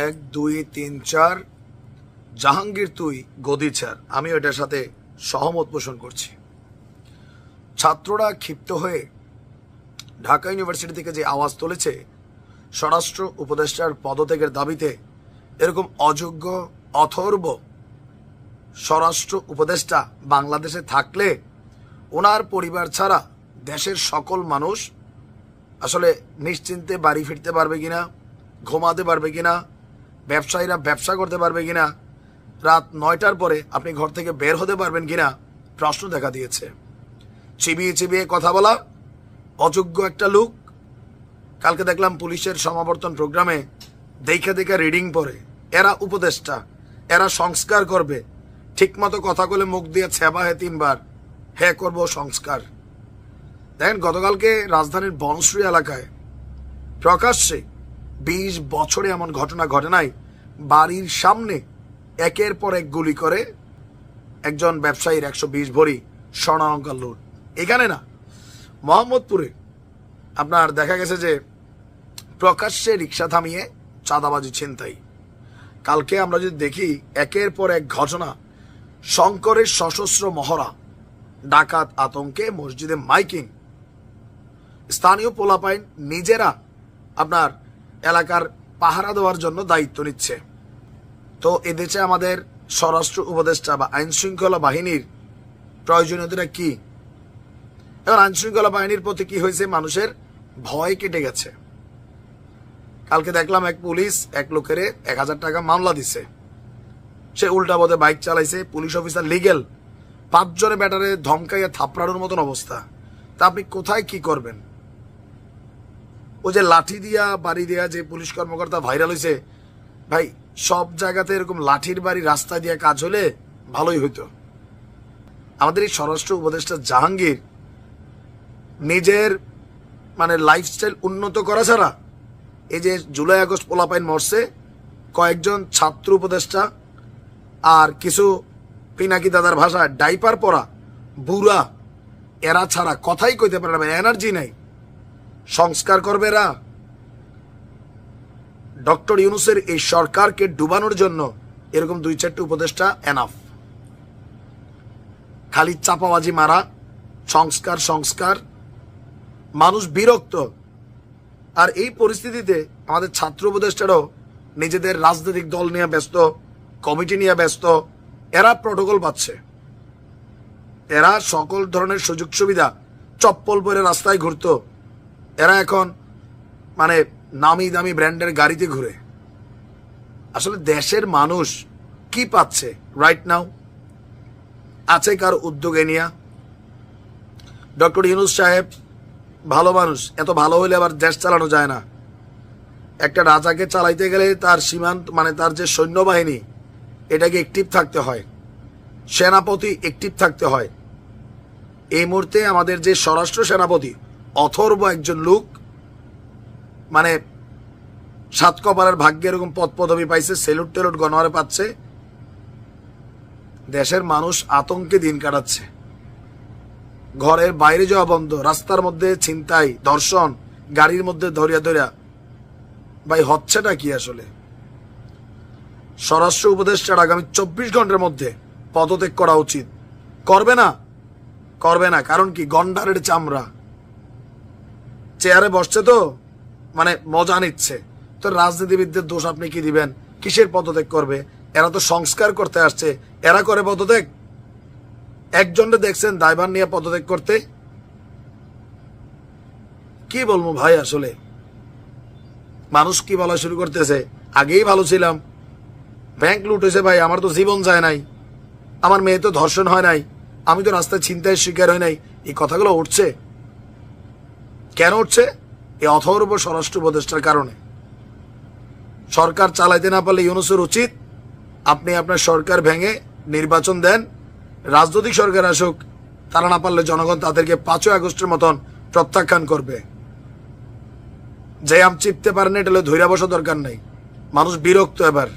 এক, দুই, তিন, চার। জাহাঙ্গীর তুই, গদি ছাড়। আমি এটার সাথে সহমত পোষণ করছি। ছাত্ররা ক্ষিপ্ত হয়ে ঢাকা ইউনিভার্সিটি থেকে যে আওয়াজ তুলেছে, স্বরাষ্ট্র উপদেষ্টার পদত্যাগের দাবিতে এরকম অযোগ্য, অথর্ব স্বরাষ্ট্র উপদেষ্টা বাংলাদেশে থাকলে ওনার পরিবার ছাড়া দেশের সকল মানুষ আসলে নিশ্চিন্তে বাড়ি ফিরতে পারবে কিনা, ঘুমাতে পারবে কিনা ব্যবসায়ীরা ব্যবসা করতে পারবে কিনা? রাত নয়টার পরে আপনি ঘর থেকে বের হতে পারবেন কিনা? প্রশ্ন দেখা দিয়েছে। চিবিয়ে চিবিয়ে কথা বলা, অযোগ্য একটা লোক। কালকে দেখলাম পুলিশের সমাবর্তন প্রোগ্রামে দেখে দেখে রিডিং পড়ে এরা উপদেষ্টা, এরা সংস্কার করবে। ঠিকমতো কথা বলে মুখ দিয়ে ছেবা হে তিনবার। হে, করব সংস্কার। দেখেন, গতকালকে রাজধানীর বনশ্রী এলাকায় প্রকাশ্যে বিশ বছরে এমন ঘটনা ঘটে নাই। বাড়ির সামনে একের পর এক গুলি করে একজন ব্যবসায়ীর একশো বিশ ভরি স্বর্ণালঙ্কার লুট। এখানে না, মোহাম্মদপুরে আপনার দেখা গেছে যে প্রকাশ্যে রিক্সা থামিয়ে চাঁদাবাজি ছিনতাই। কালকে আমরা যদি দেখি, একের পর এক ঘটনা, শঙ্করের সশস্ত্র মহড়া, ডাকাত আতঙ্কে মসজিদে মাইকিং। স্থানীয় পোলাপাইন নিজেরা আপনার এলাকার পাহারা দেওয়ার জন্য দায়িত্ব নিচ্ছে। তো এদেশে আমাদের স্বরাষ্ট্র উপদেষ্টা বা আইন শৃঙ্খলা বাহিনীর প্রয়োজনীয়তা কি? এখন আইন শৃঙ্খলা বাহিনীর প্রতি কি হয়েছে? মানুষের ভয় কেটে গেছে। কালকে দেখলাম এক পুলিশ এক লোকের এক হাজার টাকা মামলা দিছে। সে উল্টা পথে বাইক চালাইছে, পুলিশ অফিসার লিগেল। পাঁচজনে ব্যাটারে ধমকাইয়া থাপড়ানোর মতন অবস্থা। তা আপনি কোথায় কি করবেন? ও যে লাঠি দিয়া বাড়ি দিয়া যে পুলিশ কর্মকর্তা ভাইরাল হয়েছে ভাই, সব জায়গাতে এরকম লাঠির বাড়ি রাস্তা দিয়ে কাজ হলে ভালোই হইতো। আমাদের এই স্বরাষ্ট্র উপদেষ্টা জাহাঙ্গীর নিজের মানে লাইফস্টাইল উন্নত করা ছাড়া এই যে জুলাই আগস্ট পোলাপাইন মরছে, কয়েকজন ছাত্র উপদেষ্টা আর কিছু পিনাকি দাদার ভাষায় ডাইপার পরা বুড়া, এরা ছাড়া কথাই কইতে পারে না এনার্জি নাই। সংস্কার করবে এরা। ডক্টর ইউনুসের এই সরকারকে ডুবানোর জন্য এরকম দুই চারটি উপদেষ্টা এনাফ খালি চাপাবাজি মারা, সংস্কার সংস্কার। মানুষ বিরক্ত। আর এই পরিস্থিতিতে আমাদের ছাত্র উপদেষ্টারাও নিজেদের রাজনৈতিক দল নিয়ে ব্যস্ত, কমিটি নিয়ে ব্যস্ত। এরা প্রোটোকল পাচ্ছে এরা সকল ধরনের সুযোগ সুবিধা চপ্পল পরে রাস্তায় ঘুরতো। এরা এখন মানে নামি দামি ব্র্যান্ডের গাড়িতে ঘুরে। আসলে দেশের মানুষ কি পাচ্ছে রাইট নাও আছে কার উদ্যোগে নিয়া? ডক্টর ইউনুস সাহেব, ভালো মানুষ, এত ভালো হইলে আবার দেশ চালানো যায় না। একটা রাজাকে চালাইতে গেলে তার সীমান্ত মানে তার যে সৈন্যবাহিনী, এটাকে একটিভ থাকতে হয়। সেনাপতি একটিভ থাকতে হয়। এই মুহূর্তে আমাদের যে স্বরাষ্ট্র সেনাপতি অথর্ব একজন লোক মানে সাত কপালের ভাগ্যে এরকম পদ পদবি পাইছে, সেলুট টেলুট গণহারে পাচ্ছে। দেশের মানুষ আতঙ্কে দিন কাটাচ্ছে। ঘরের বাইরে যাওয়া বন্ধ, রাস্তার মধ্যে ছিনতাই দর্শন গাড়ির মধ্যে ধরিয়া ধরিয়া। ভাই, হচ্ছেটা কি আসলে? স্বরাষ্ট্র উপদেষ্টার আগামী চব্বিশ ঘণ্টার মধ্যে পদত্যাগ করা উচিত। করবে না? করবে না, কারণ কি? গন্ডারের চামড়া। চেয়ারে বসছে তো মানে মজা নিচ্ছে। তো রাজনীতিবিদদের দোষ আপনি কি দিবেন? কিসের পদত্যাগ করবে? এরা তো সংস্কার করতে আসছে। এরা করে পদত্যাগ? একজনকে দেখছেন দায়ভার নিয়ে পদত্যাগ করতে? কি বলব ভাই আসলে? মানুষ কি বলা শুরু করতেছে? আগেই ভালো ছিলাম। ব্যাংক লুট হয়েছে ভাই, আমার তো জীবন যায় নাই। আমার মেয়ে তো ধর্ষণ হয় নাই। আমি তো রাস্তায় ছিনতাইয়ের শিকার হয় নাই। এই কথাগুলো উঠছে? কেন উঠছে? এই অথর্ব স্বরাষ্ট্র উপদেষ্টার কারণে। সরকার চালাইতে না পারলে ইউনুসের উচিত আপনি আপনার সরকার ভেঙে নির্বাচন দেন। রাজনৈতিক সরকার আসুক, তারা না পারলে জনগণ তাদেরকে পাঁচই আগস্টের মতন প্রত্যাখ্যান করবে। যে আম চিপতে পারেন, এটা ধৈর্য বসা দরকার নাই। মানুষ বিরক্ত এবার।